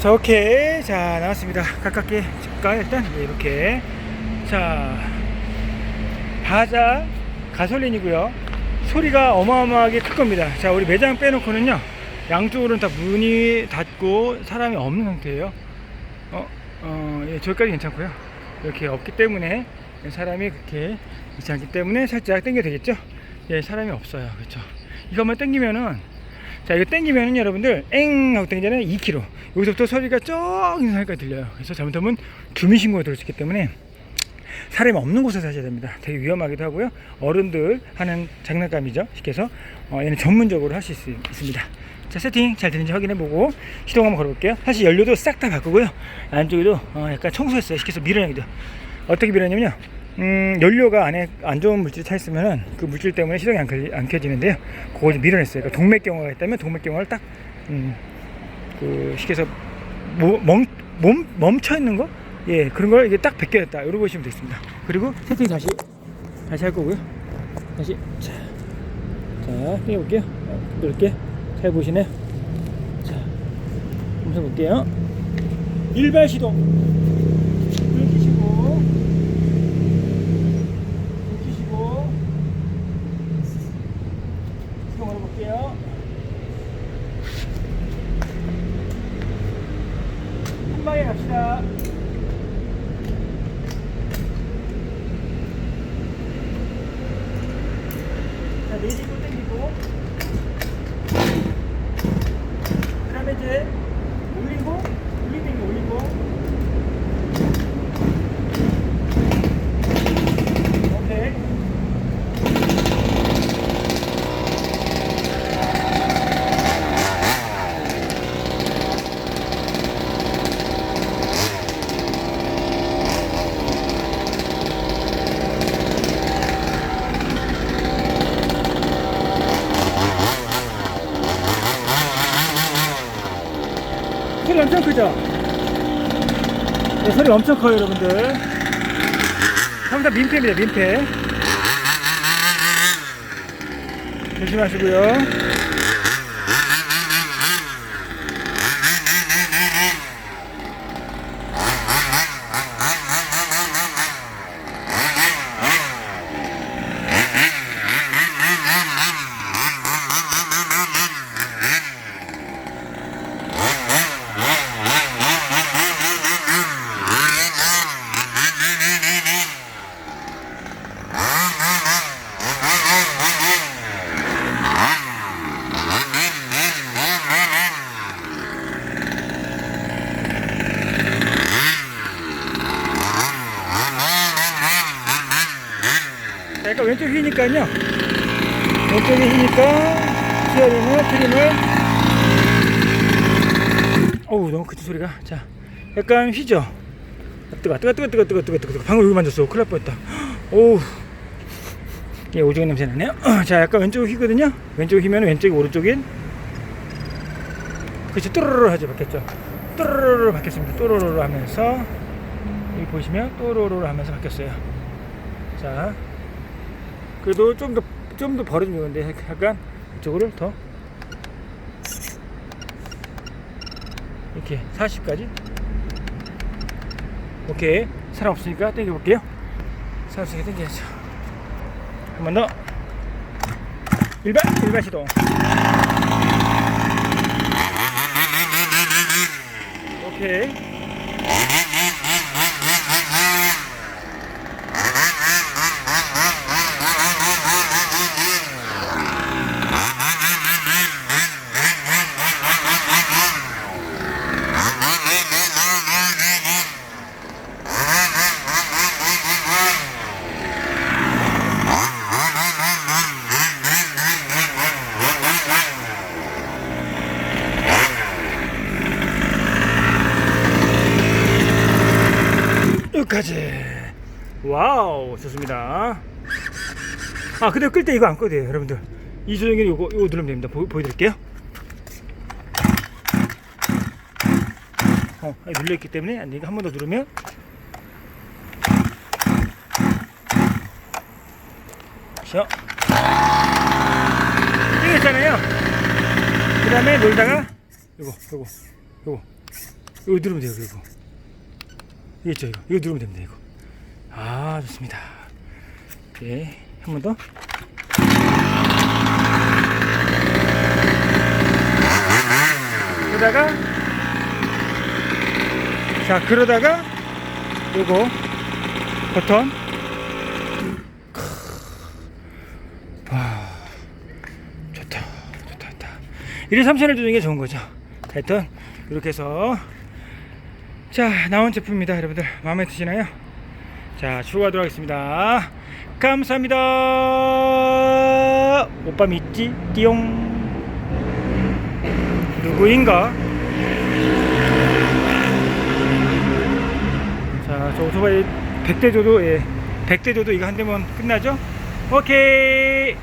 자 오케이. 자 나왔습니다. 가깝게 가 일단? 네, 이렇게. 자 바자 가솔린이고요. 소리가 어마어마하게 클 겁니다. 자 우리 매장 빼놓고는요 양쪽으로는 다 문이 닫고 사람이 없는 상태예요. 어, 어, 예, 저기까지 괜찮고요. 이렇게 없기 때문에 사람이 그렇게 있지 않기 때문에 살짝 당겨 되겠죠? 예 사람이 없어요. 그렇죠. 이것만 당기면은 자 이거 땡기면은 여러분들 엥 하고 땡기잖아요 2km 여기서부터 소리가 쩍 있는 소리까지 들려요. 그래서 잘못하면 주민신고가 들을 수 있기 때문에 사람이 없는 곳에서 하셔야 됩니다. 되게 위험하기도 하고요. 어른들 하는 장난감이죠. 쉽게 해서. 어, 얘는 전문적으로 할수 있습니다. 자 세팅 잘 되는지 확인해 보고 시동 한번 걸어볼게요. 사실 연료도 싹 다 바꾸고요. 안쪽에도 어, 약간 청소했어요. 쉽게 해서 밀어내기도. 어떻게 밀어내냐면요 음, 연료가 안에 안 좋은 물질이 차 있으면은 그 물질 때문에 시동이 안, 켜, 안 켜지는데요. 그걸 좀 밀어냈어요. 그러니까 동맥경화가 있다면 동맥경화를 딱, 음, 그, 해서, 모, 멈, 몸, 멈춰 있는 거? 예, 그런 걸 이게 딱 벗겨냈다. 이러고 보시면 되겠습니다. 그리고 세팅 다시, 다시 할 거고요. 다시, 자, 자, 땡겨볼게요. 어, 이렇게. 잘 보시네요. 자, 한번 볼게요. 일발 시동. 불 끄시고. 켜시고 시동을 해볼게요 한 방에 갑시다. 자 내리고 당기고. 그 다음에 이제 올리고 올리고 당기고 올리고 오케이 소리 엄청 크죠? 네, 소리 엄청 커요, 여러분들. 전부 다 민폐입니다, 민폐. 조심하시고요. 휘니까 왼쪽 휘니까요. 왼쪽에 휘니까 스어링을 트림을. 어우 너무 그치 소리가. 자 약간 휘죠. 아, 뜨거 뜨거 뜨거 뜨거 뜨거 뜨거 뜨거 방금 여기 만졌어. 큰일 날 뻔했다. 오우. 예 오징어 냄새 나네요. 자 약간 왼쪽 휘거든요. 왼쪽 휘면 왼쪽이 오른쪽인. 그렇지 또르르 하죠 바뀌었죠. 또르르 바뀌었습니다. 또르르 하면서. 여기 보시면 또르르 하면서 바뀌었어요. 자. 그래도 좀 더 좀 더 벌어지면 좋은데 약간 이쪽으로 더. 이렇게 40까지? 오케이. 사람 없으니까 당겨 볼게요. 사람 없으니까 당겨야죠. 한 번 더. 일반 일반 시동. 오케이 여기까지. 와우 좋습니다. 아 근데 끌 때 이거 안 꺼도 돼요 여러분들. 이 조정기는 이거 이거 누르면 됩니다. 보, 보여드릴게요. 어 눌려있기 때문에 안 되니까 한번 더 누르면. 자. 땡겼잖아요. 그 다음에 놀다가 요거 요거 요거. 이거 누르면 돼요, 이거. 이거 있죠, 이거. 이거 누르면 됩니다, 이거. 아, 좋습니다. 네, 한번 더. 그러다가, 자, 그러다가, 요거, 버튼. 와, 좋다, 좋다, 좋다. 이래 3천을 주는 게 좋은 거죠. 하여튼, 이렇게 해서, 자, 나온 제품입니다. 여러분들, 마음에 드시나요? 자, 출고하도록 하겠습니다. 감사합니다. 오빠 믿지? 띠용. 누구인가? 자, 저 오토바이 100대 줘도, 예, 100대 줘도 이거 한 대면 끝나죠? 오케이.